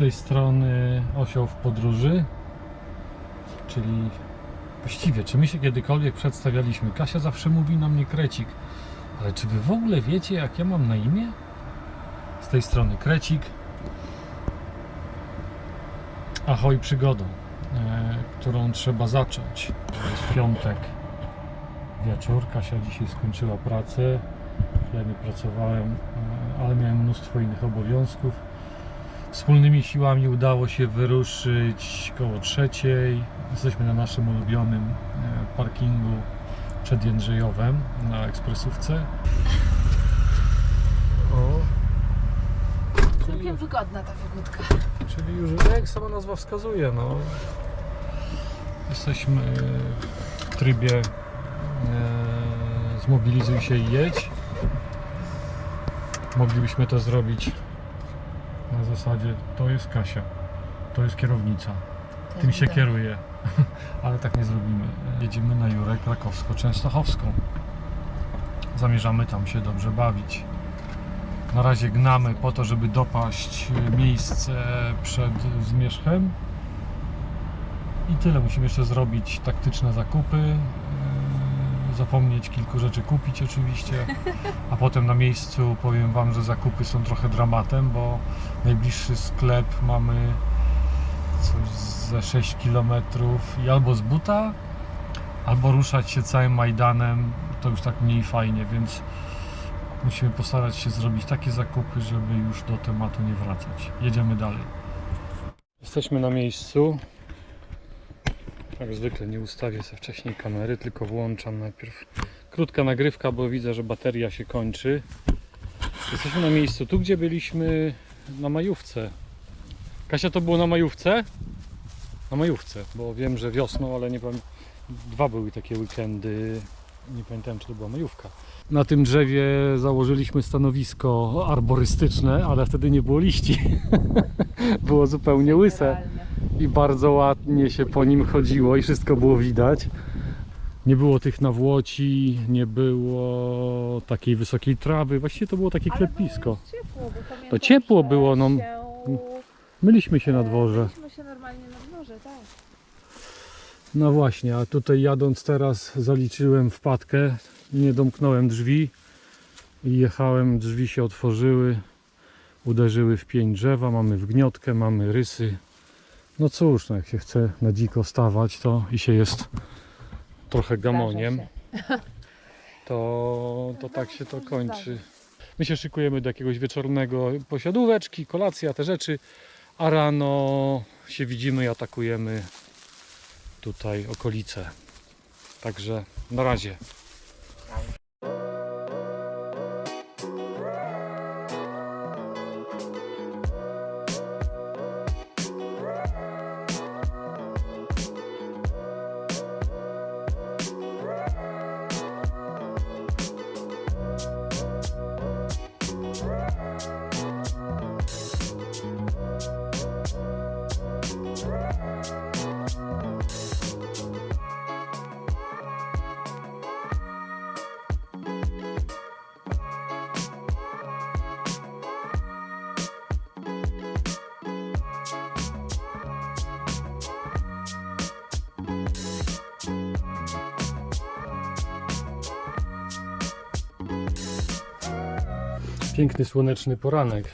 Tej strony Osioł w podróży, czyli właściwie, czy my się kiedykolwiek przedstawialiśmy? Kasia zawsze mówi na mnie Krecik, ale czy wy w ogóle wiecie, jak ja mam na imię? Z tej strony Krecik. Ahoj przygodą, e, którą trzeba zacząć. Jest piątek, wieczór. Kasia dzisiaj skończyła pracę. Ja nie pracowałem, e, ale miałem mnóstwo innych obowiązków. Wspólnymi siłami udało się wyruszyć koło trzeciej. Jesteśmy na naszym ulubionym e, parkingu przed Jędrzejowem na ekspresówce. O, Całkiem wygodna ta wygódka. czyli już jak sama nazwa wskazuje, no. Jesteśmy w trybie e, zmobilizuj się i jedź. Moglibyśmy to zrobić zasadzie to jest Kasia, to jest kierownica, tym się kieruje, ale tak nie zrobimy. Jedziemy na Jurę Krakowsko-Częstochowską. Zamierzamy tam się dobrze bawić. Na razie gnamy po to, żeby dopaść miejsce przed zmierzchem. I tyle. Musimy jeszcze zrobić taktyczne zakupy. Zapomnieć kilku rzeczy kupić oczywiście. A potem na miejscu powiem Wam, że zakupy są trochę dramatem, bo najbliższy sklep mamy coś ze 6 km i albo z buta, albo ruszać się całym Majdanem. To już tak mniej fajnie, więc Musimy postarać się zrobić takie zakupy, żeby już do tematu nie wracać. Jedziemy dalej. Jesteśmy na miejscu. Jak zwykle nie ustawię sobie wcześniej kamery, tylko włączam najpierw krótka nagrywka, bo widzę, że bateria się kończy. Jesteśmy na miejscu, tu gdzie byliśmy na majówce. Kasia, to było na majówce? Na majówce, bo wiem, że wiosną, ale nie pamiętam. Dwa były takie weekendy. Nie pamiętam, czy to była majówka. Na tym drzewie założyliśmy stanowisko arborystyczne, ale wtedy nie było liści. było zupełnie łyse i bardzo ładnie się po nim chodziło i wszystko było widać. Nie było tych nawłoci, nie było takiej wysokiej trawy, właściwie to było takie klepisko. ciepło, To ciepło było, no. Myliśmy się na dworze. Myliśmy się normalnie na dworze, tak. No właśnie, a tutaj jadąc teraz zaliczyłem wpadkę, nie domknąłem drzwi. I jechałem, drzwi się otworzyły, uderzyły w pień drzewa, mamy wgniotkę, mamy rysy. No cóż, no jak się chce na dziko stawać to i się jest trochę gamoniem, to, to tak się to kończy. My się szykujemy do jakiegoś wieczornego posiadóweczki, kolacja, te rzeczy, a rano się widzimy i atakujemy tutaj okolice. Także na razie. Piękny słoneczny poranek.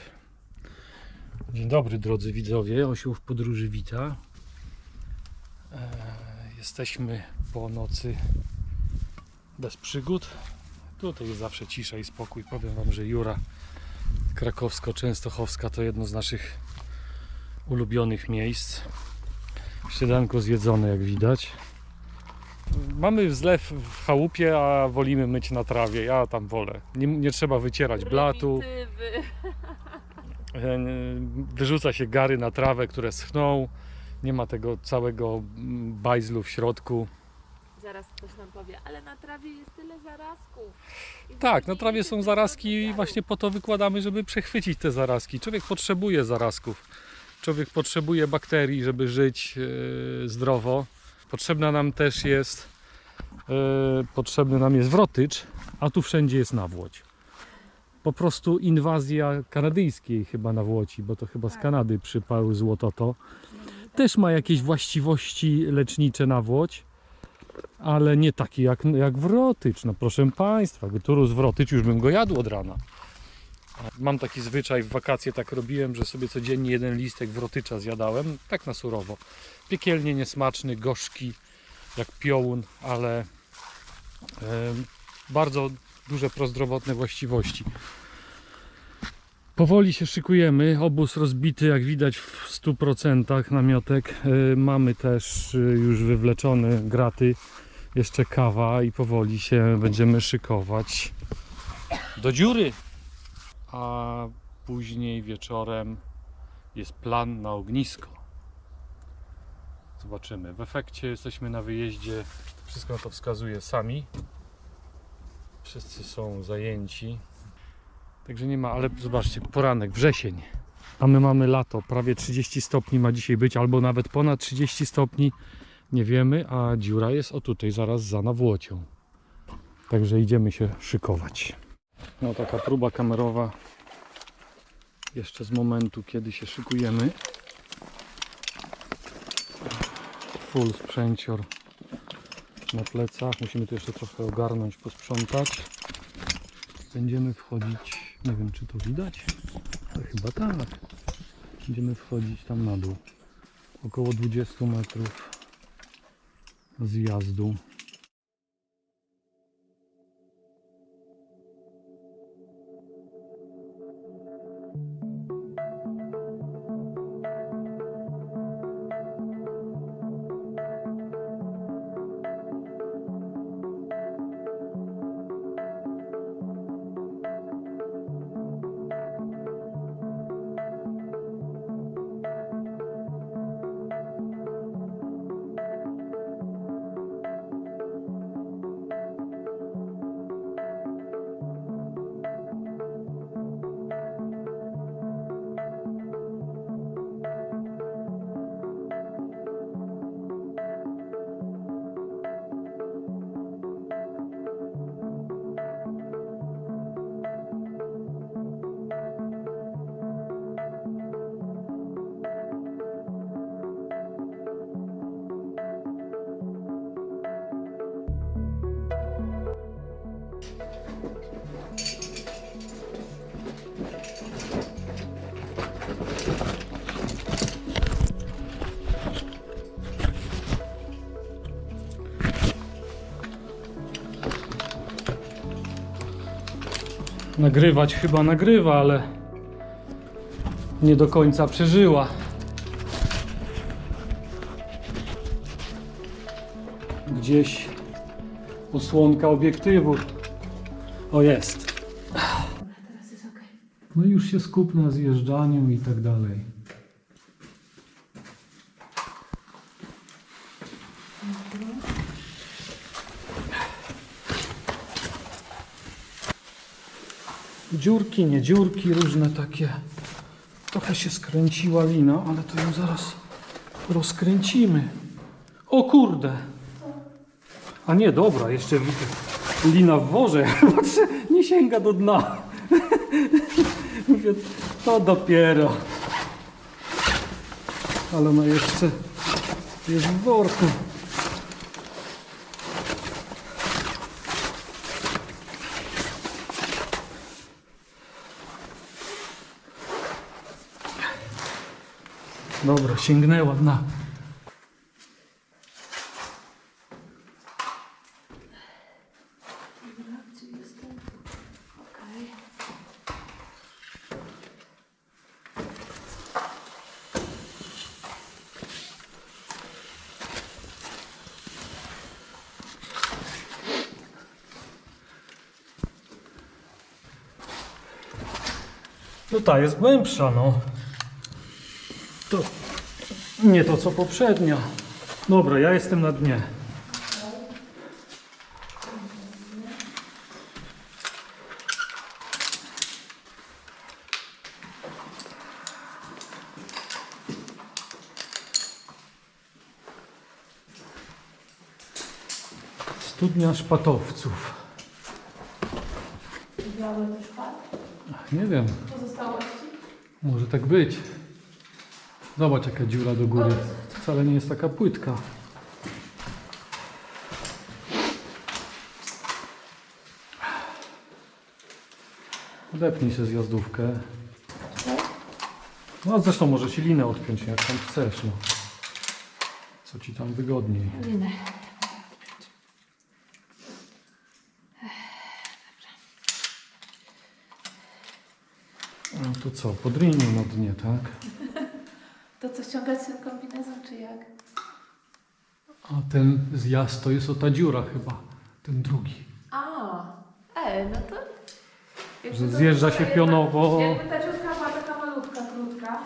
Dzień dobry drodzy widzowie, Osioł w podróży wita. E, Jesteśmy po nocy bez przygód. Tutaj jest zawsze cisza i spokój. Powiem Wam, że Jura Krakowsko-Częstochowska to jedno z naszych ulubionych miejsc. Śniadanko zjedzone jak widać. Mamy zlew w chałupie, a wolimy myć na trawie. Ja tam wolę. Nie, nie trzeba wycierać blatu. E, Wyrzuca się gary na trawę, które schną. Nie ma tego całego bajzlu w środku. Zaraz ktoś nam powie, ale na trawie jest tyle zarazków. I Tak, na trawie są zarazki i właśnie po to wykładamy, żeby przechwycić te zarazki. Człowiek potrzebuje zarazków. Człowiek potrzebuje bakterii, żeby żyć e, zdrowo. Potrzebna nam też jest e, potrzebny nam jest wrotycz, a tu wszędzie jest nawłoć. po prostu inwazja kanadyjskiej chyba na Włoci, bo to chyba z Tak. Kanady przyparł złototo. Też ma jakieś właściwości lecznicze na Włoć, ale nie takie jak, jak wrotycz. No proszę Państwa, tu z wrotycz już bym go jadł od rana. Mam taki zwyczaj, w wakacje tak robiłem, że sobie codziennie jeden listek wrotycza zjadałem, tak na surowo. Piekielnie niesmaczny, gorzki, jak piołun, ale bardzo duże prozdrowotne właściwości. Powoli się szykujemy, obóz rozbity jak widać w 100% namiotek. E, Mamy też e, już wywleczone graty, jeszcze kawa i powoli się będziemy szykować do dziury. A później wieczorem jest plan na ognisko. Zobaczymy. W efekcie jesteśmy na wyjeździe, wszystko na to wskazuje sami. Wszyscy są zajęci. Także nie ma, ale zobaczcie, poranek, wrzesień. A my mamy lato, prawie 30 stopni ma dzisiaj być, albo nawet ponad 30 stopni. Nie wiemy, a dziura jest o tutaj, zaraz za nawłocią. Także idziemy się szykować. No taka próba kamerowa jeszcze z momentu, kiedy się szykujemy. Full sprzęcior na plecach. Musimy tu jeszcze trochę ogarnąć, posprzątać. Będziemy wchodzić, nie wiem czy to widać, ale chyba tak. Będziemy wchodzić tam na dół. Około 20 metrów zjazdu. Nagrywać chyba nagrywa, ale nie do końca przeżyła. Gdzieś osłonka obiektywu. O jest. No już się skup na zjeżdżaniu i tak dalej. Dziurki, nie dziurki, różne takie. Trochę się skręciła lina, ale to ją zaraz rozkręcimy. O kurde! A nie, dobra, jeszcze. Lina w worze, Patrzę, nie sięga do dna. Mówię, to dopiero. Ale ona jeszcze jest w worku. Dobra, sięgnęła? Okej. No ta jest głębsza, no. Nie to co poprzednia. Dobra, ja jestem na dnie. Studnia szpatowców. Białe też padł? Nie wiem, Pozostałości? może tak być. Zobacz jaka dziura do góry. Wcale nie jest taka płytka. Odepnij sobie zjazdówkę. No a zresztą może ci linę odpiąć jak tam chcesz. No. Co ci tam wygodniej. Linę. No to co, podryjmy na dnie, tak? To ten kombinezon, czy jak? A ten zjazd to jest o ta dziura chyba. Ten drugi. A, e, no to... Że to zjeżdża się pionowo. Jakby ta dziurka była taka malutka, krótka.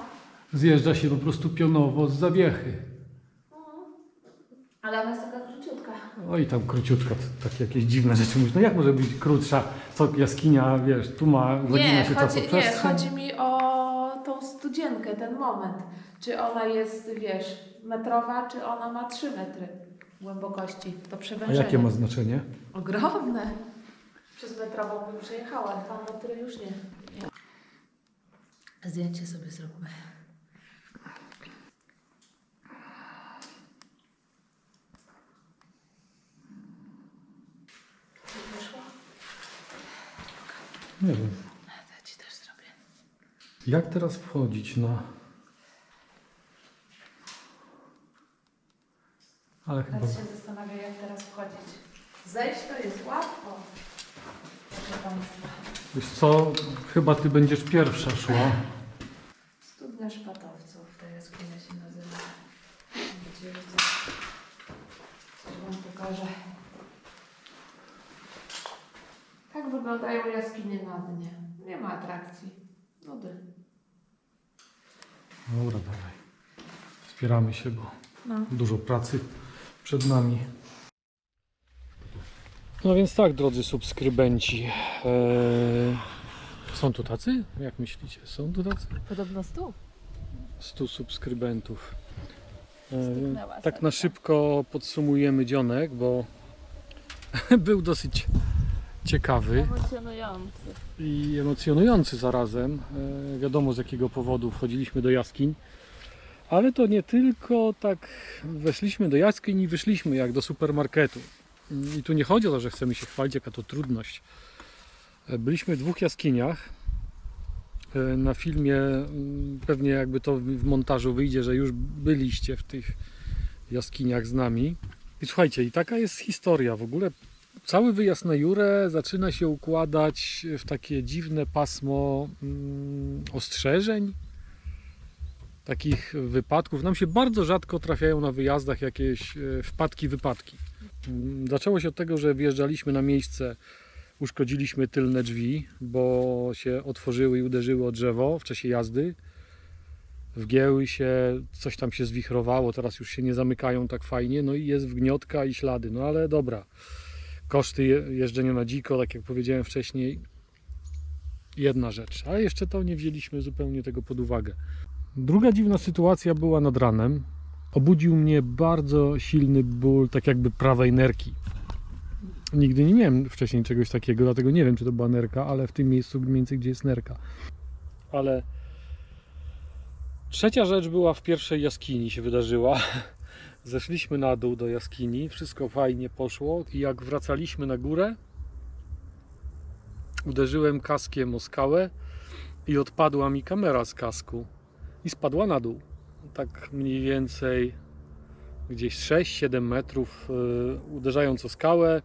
Zjeżdża się po prostu pionowo z zawiechy. Ale ona jest taka króciutka. Oj, tam króciutka, t- takie jakieś dziwne rzeczy mówisz. No jak może być krótsza? Co jaskinia, wiesz, tu ma godzina Nie, się chodzi, nie, chodzi mi o tą studzienkę, ten moment. Czy ona jest, wiesz, metrowa, czy ona ma 3 metry głębokości. To A przewężenie. jakie ma znaczenie? Ogromne. Przez metrową bym przejechała, tam metry już nie. Zdjęcie sobie zróbmy. Nie wiem. To ja ci też zrobię. Jak teraz wchodzić na... Ale chyba... Teraz się zastanawiam, jak teraz wchodzić. Zejść to jest łatwo. Proszę Państwa. Wiesz co, chyba ty będziesz pierwsza szła. Studnia szpatowców, ta jaskinia się nazywa. Mam nadzieję, że coś, coś Wam pokażę. Tak wyglądają jaskinie na dnie. Nie ma atrakcji. Nudy. Dobra, dawaj. Się, bo No. dużo pracy przed nami. No więc tak, drodzy subskrybenci. Eee, są tu tacy? Jak myślicie? Są tu tacy? Podobno stu. 100 subskrybentów. Eee, Stuknęła tak na szybko podsumujemy dzionek, bo był dosyć ciekawy Emocjonujący. i emocjonujący zarazem. E, wiadomo z jakiego powodu wchodziliśmy do jaskiń. Ale to nie tylko tak weszliśmy do jaskiń i wyszliśmy jak do supermarketu. I tu nie chodzi o to, że chcemy się chwalić, jaka to trudność. Byliśmy w dwóch jaskiniach. Na filmie mm, pewnie jakby to w montażu wyjdzie, że już byliście w tych jaskiniach z nami. I słuchajcie, i taka jest historia. W ogóle cały wyjazd na Jurę zaczyna się układać w takie dziwne pasmo mm, ostrzeżeń, takich wypadków. Nam się bardzo rzadko trafiają na wyjazdach jakieś e, wpadki, wypadki. Mm, Zaczęło się od tego, że wjeżdżaliśmy na miejsce, uszkodziliśmy tylne drzwi, bo się otworzyły i uderzyły o drzewo w czasie jazdy. Wgięły się, coś tam się zwichrowało, teraz już się nie zamykają tak fajnie, no i jest wgniotka i ślady. No ale dobra, koszty je- jeżdżenia na dziko, tak jak powiedziałem wcześniej, jedna rzecz, ale jeszcze to nie wzięliśmy zupełnie tego pod uwagę. Druga dziwna sytuacja była nad ranem. Obudził mnie bardzo silny ból, tak jakby prawej nerki. Nigdy nie miałem wcześniej czegoś takiego, dlatego nie wiem, czy to była nerka, ale w tym miejscu mniej więcej, gdzie jest nerka. Ale trzecia rzecz była w pierwszej jaskini się wydarzyła. Zeszliśmy na dół do jaskini, wszystko fajnie poszło i jak wracaliśmy na górę, uderzyłem kaskiem o skałę i odpadła mi kamera z kasku i spadła na dół. Tak mniej więcej gdzieś 6-7 metrów, yy, uderzając o skałę,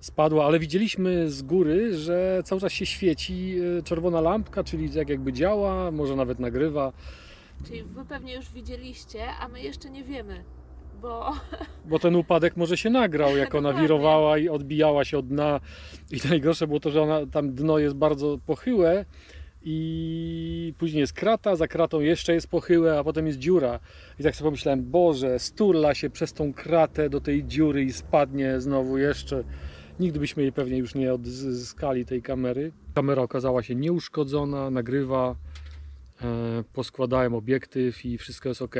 spadła, ale widzieliśmy z góry, że cały czas się świeci yy, czerwona lampka, czyli jak jakby działa, może nawet nagrywa. Czyli wy pewnie już widzieliście, a my jeszcze nie wiemy. Bo Bo ten upadek może się nagrał, jak ona wirowała i odbijała się od dna. I najgorsze było to, że ona, tam dno jest bardzo pochyłe i później jest krata, za kratą jeszcze jest pochyłe, a potem jest dziura. I tak sobie pomyślałem, Boże, sturla się przez tą kratę do tej dziury i spadnie znowu jeszcze. Nigdy byśmy jej pewnie już nie odzyskali tej kamery. Kamera okazała się nieuszkodzona, nagrywa. E, poskładałem obiektyw i wszystko jest ok.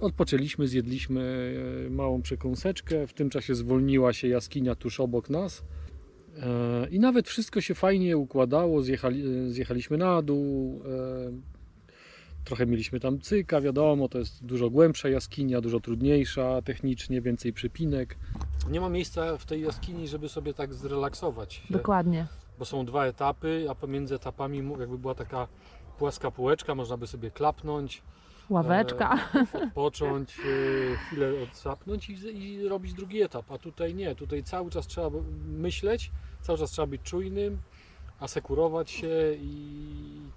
Odpoczęliśmy, zjedliśmy e, małą przekąseczkę. W tym czasie zwolniła się jaskinia tuż obok nas. E, I nawet wszystko się fajnie układało, zjechali, zjechaliśmy na dół, e, trochę mieliśmy tam cyka, wiadomo, to jest dużo głębsza jaskinia, dużo trudniejsza technicznie, więcej przypinek. Nie ma miejsca w tej jaskini, żeby sobie tak zrelaksować się, Dokładnie. bo są dwa etapy, a pomiędzy etapami jakby była taka płaska półeczka, można by sobie klapnąć, Ławeczka. e, odpocząć, e, chwilę odsapnąć i, i robić drugi etap. A tutaj nie, tutaj cały czas trzeba myśleć, cały czas trzeba być czujnym, asekurować się i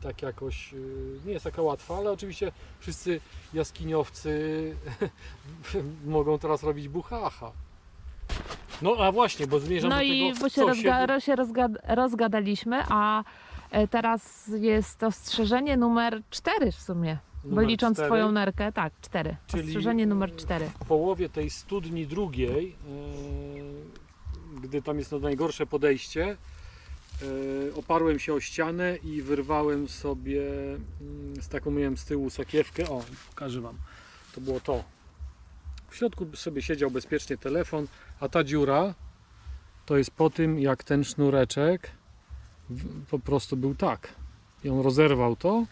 tak jakoś e, nie jest taka łatwa, ale oczywiście wszyscy jaskiniowcy mogą teraz robić buchacha. No a właśnie, bo zmierzam No do i tego, bo się, rozga- ro- się rozga- rozgadaliśmy, a e, teraz jest ostrzeżenie numer 4 w sumie. Bo numer licząc cztery. twoją nerkę, tak, 4. Czyli- Ostrzeżenie numer 4. w połowie tej studni drugiej, e, gdy tam jest to najgorsze podejście, e, oparłem się o ścianę i wyrwałem sobie mm, z taką miałem z tyłu sakiewkę. O, pokażę Wam. To było to. W środku sobie siedział bezpiecznie telefon, a ta dziura to jest po tym, jak ten sznureczek w- po prostu był tak. I on rozerwał to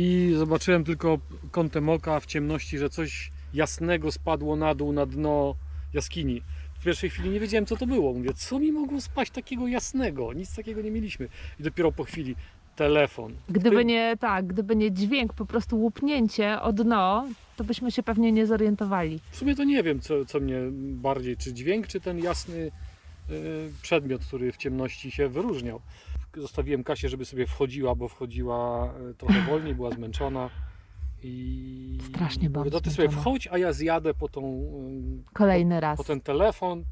i zobaczyłem tylko kątem oka w ciemności, że coś jasnego spadło na dół, na dno jaskini. W pierwszej chwili nie wiedziałem, co to było. Mówię, co mi mogło spaść takiego jasnego? Nic takiego nie mieliśmy. I dopiero po chwili telefon. Gdyby nie tak, gdyby nie dźwięk, po prostu łupnięcie o dno, to byśmy się pewnie nie zorientowali. W sumie to nie wiem, co, co mnie bardziej, czy dźwięk, czy ten jasny y, przedmiot, który w ciemności się wyróżniał. Zostawiłem Kasię, żeby sobie wchodziła, bo wchodziła y, trochę wolniej, była zmęczona. I Strasznie byłam mówię, ty sobie wchodź, a ja zjadę po tą y, Kolejny raz. po ten telefon.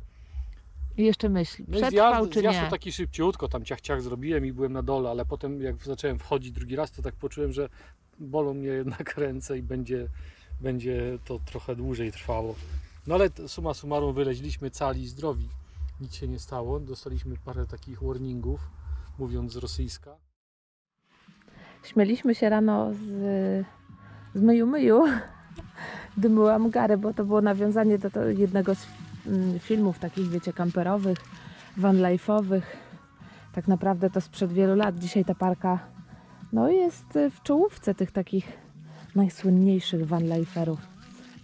I jeszcze myśl, No przetrwał zjazd, czy zjazd nie? taki szybciutko, tam ciach ciach zrobiłem i byłem na dole, ale potem jak zacząłem wchodzić drugi raz, to tak poczułem, że bolą mnie jednak ręce i będzie, będzie to trochę dłużej trwało. No ale summa summarum wyleźliśmy cali i zdrowi. Nic się nie stało. Dostaliśmy parę takich warningów, mówiąc z rosyjska. Śmieliśmy się rano z, z myju myju, gdy myłam garę, bo to było nawiązanie do, do jednego z mm, filmów takich, wiecie, kamperowych, vanlife'owych. Tak naprawdę to sprzed wielu lat. Dzisiaj ta parka no, jest w czołówce tych takich najsłynniejszych vanliferów.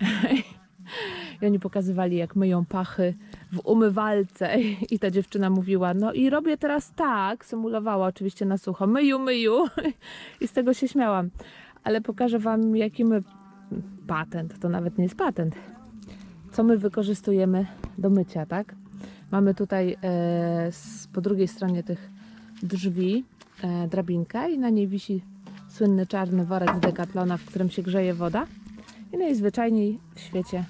I oni pokazywali, jak myją pachy w umywalce i ta dziewczyna mówiła, no i robię teraz tak, symulowała oczywiście na sucho, myju, myju i z tego się śmiałam. Ale pokażę Wam, jaki my patent, to nawet nie jest patent, co my wykorzystujemy do mycia, tak? Mamy tutaj e, z, po drugiej stronie tych drzwi e, drabinkę i na niej wisi słynny czarny worek z Decathlona, w którym się grzeje woda. I najzwyczajniej w świecie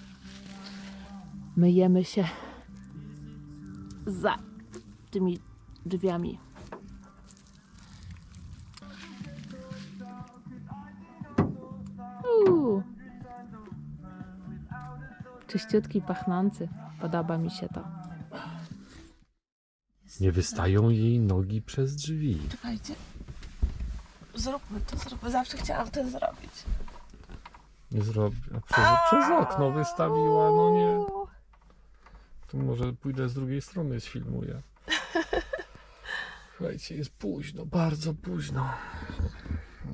myjemy się za tymi drzwiami. Uuu. Czyściutki, pachnący. Podoba mi się to. Nie wystają jej nogi przez drzwi. Czekajcie. Zróbmy to, zróbmy. Zawsze chciałam to zrobić. Nie zrobię. Przez, przez okno wystawiła, no nie. To może pójdę z drugiej strony, sfilmuję. Słuchajcie, jest późno, bardzo późno.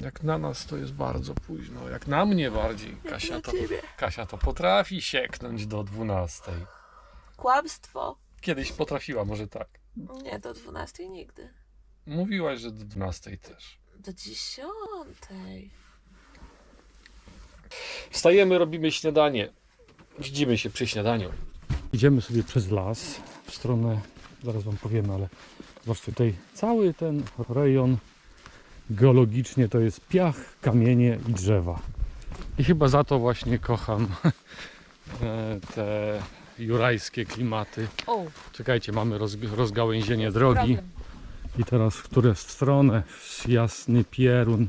Jak na nas to jest bardzo późno, jak na mnie bardziej. Kasia to, Kasia to potrafi sieknąć do 12. Kłamstwo. Kiedyś potrafiła, może tak. Nie, do 12 nigdy. Mówiłaś, że do 12 też. Do 10. Wstajemy, robimy śniadanie. Widzimy się przy śniadaniu. Idziemy sobie przez las w stronę, zaraz Wam powiemy, ale zobaczcie tutaj cały ten rejon geologicznie to jest piach, kamienie i drzewa. I chyba za to właśnie kocham e, te jurajskie klimaty. O, Czekajcie, mamy rozg- rozgałęzienie drogi. I teraz w którą stronę? Jasny pierun,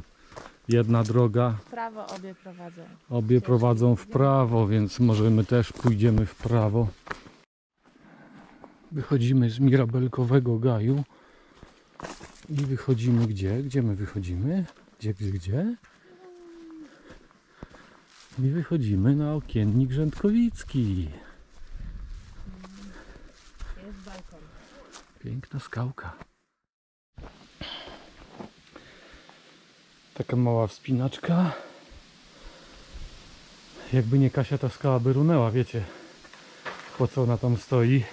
jedna droga. prawo obie prowadzą. Obie prowadzą w prawo, więc może my też pójdziemy w prawo. Wychodzimy z Mirabelkowego Gaju i wychodzimy gdzie? Gdzie my wychodzimy? Gdzie, gdzie, gdzie? I wychodzimy na okiennik Rzędkowicki. Jest balkon. Piękna skałka. Taka mała wspinaczka. Jakby nie Kasia, ta skała by runęła, wiecie. Po co ona tam stoi.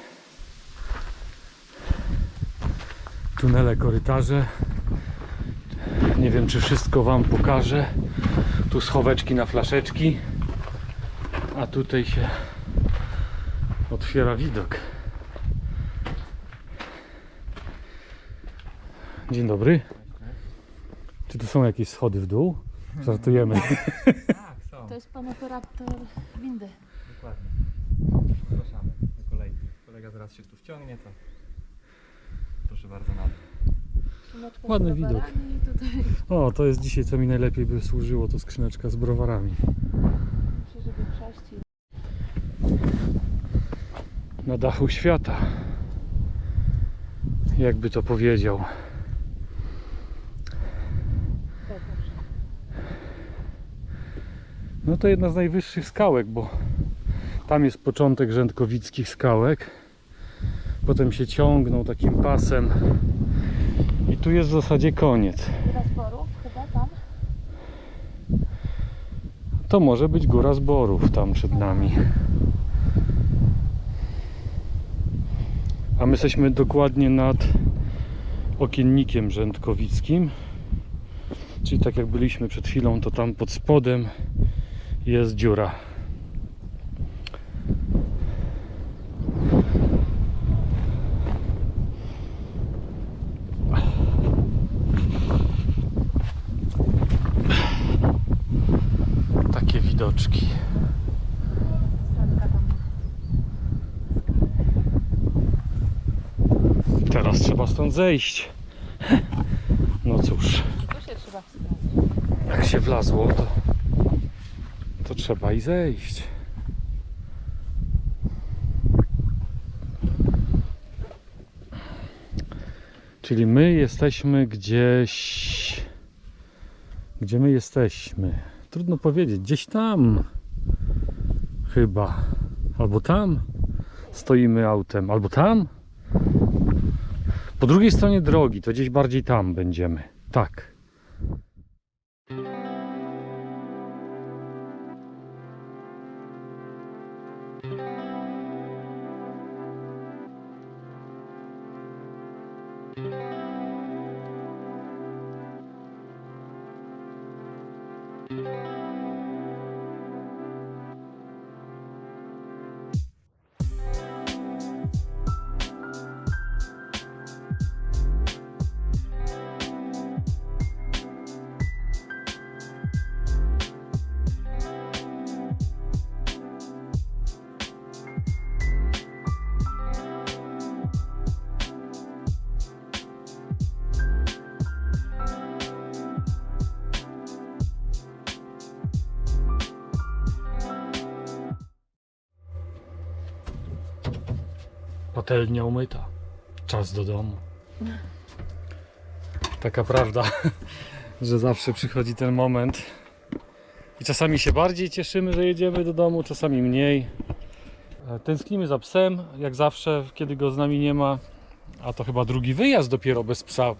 Tunele, korytarze. Nie wiem, czy wszystko Wam pokażę. Tu schoweczki na flaszeczki. A tutaj się otwiera widok. Dzień dobry. Czy tu są jakieś schody w dół? Żartujemy. Tak, są. To jest pan operator windy. Dokładnie. Zapraszamy do kolei. Kolega zaraz się tu wciągnie, to proszę bardzo na dół. Ładny widok. Tutaj O, to jest dzisiaj, co mi najlepiej by służyło, to skrzyneczka z browarami. Na dachu świata. Jakby to powiedział. No to jedna z najwyższych skałek, bo tam jest początek rzędkowickich skałek. Potem się ciągną takim pasem. I tu jest w zasadzie koniec. Góra sporów chyba tam. To może być góra zborów tam przed nami. A my jesteśmy dokładnie nad okiennikiem rzędkowickim. Czyli tak jak byliśmy przed chwilą, to tam pod spodem jest dziura. Takie widoczki. Teraz trzeba stąd zejść. No cóż, jak się wlazło, to, to trzeba i zejść. Czyli my jesteśmy gdzieś. Gdzie my jesteśmy? Trudno powiedzieć, gdzieś tam. Chyba. Albo tam stoimy autem, albo tam. Po drugiej stronie drogi, to gdzieś bardziej tam będziemy. Tak. Patelnia umyta. Czas do domu. Taka prawda, że zawsze przychodzi ten moment. I czasami się bardziej cieszymy, że jedziemy do domu, czasami mniej. E, Tęsknimy za psem, jak zawsze, kiedy go z nami nie ma. A to chyba drugi wyjazd dopiero bez psa.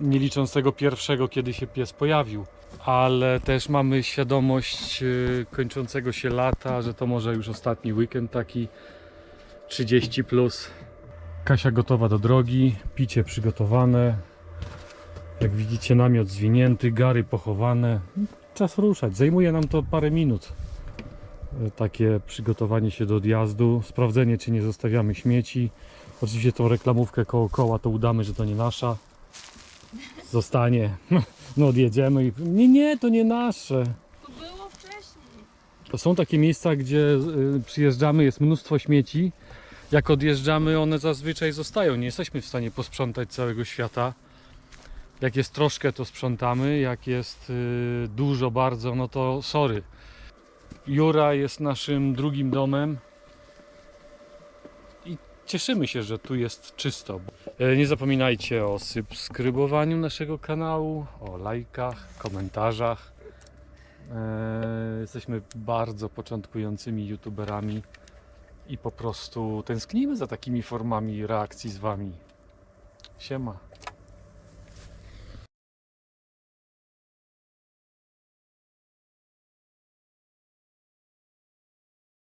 Nie licząc tego pierwszego, kiedy się pies pojawił. Ale też mamy świadomość e, kończącego się lata, że to może już ostatni weekend taki 30 plus. Kasia gotowa do drogi, picie przygotowane. Jak widzicie namiot zwinięty, gary pochowane. Czas ruszać. Zajmuje nam to parę minut. E, Takie przygotowanie się do odjazdu, sprawdzenie czy nie zostawiamy śmieci. Oczywiście tą reklamówkę koło koła to udamy, że to nie nasza. Zostanie. No odjedziemy i nie, nie, to nie nasze. To było wcześniej. To są takie miejsca, gdzie y, przyjeżdżamy, jest mnóstwo śmieci. Jak odjeżdżamy, one zazwyczaj zostają. Nie jesteśmy w stanie posprzątać całego świata. Jak jest troszkę, to sprzątamy. Jak jest y, dużo bardzo, no to sorry. Jura jest naszym drugim domem. I cieszymy się, że tu jest czysto. E, Nie zapominajcie o subskrybowaniu naszego kanału, o lajkach, komentarzach. E, Jesteśmy bardzo początkującymi youtuberami. I po prostu tęsknimy za takimi formami reakcji z Wami. Siema.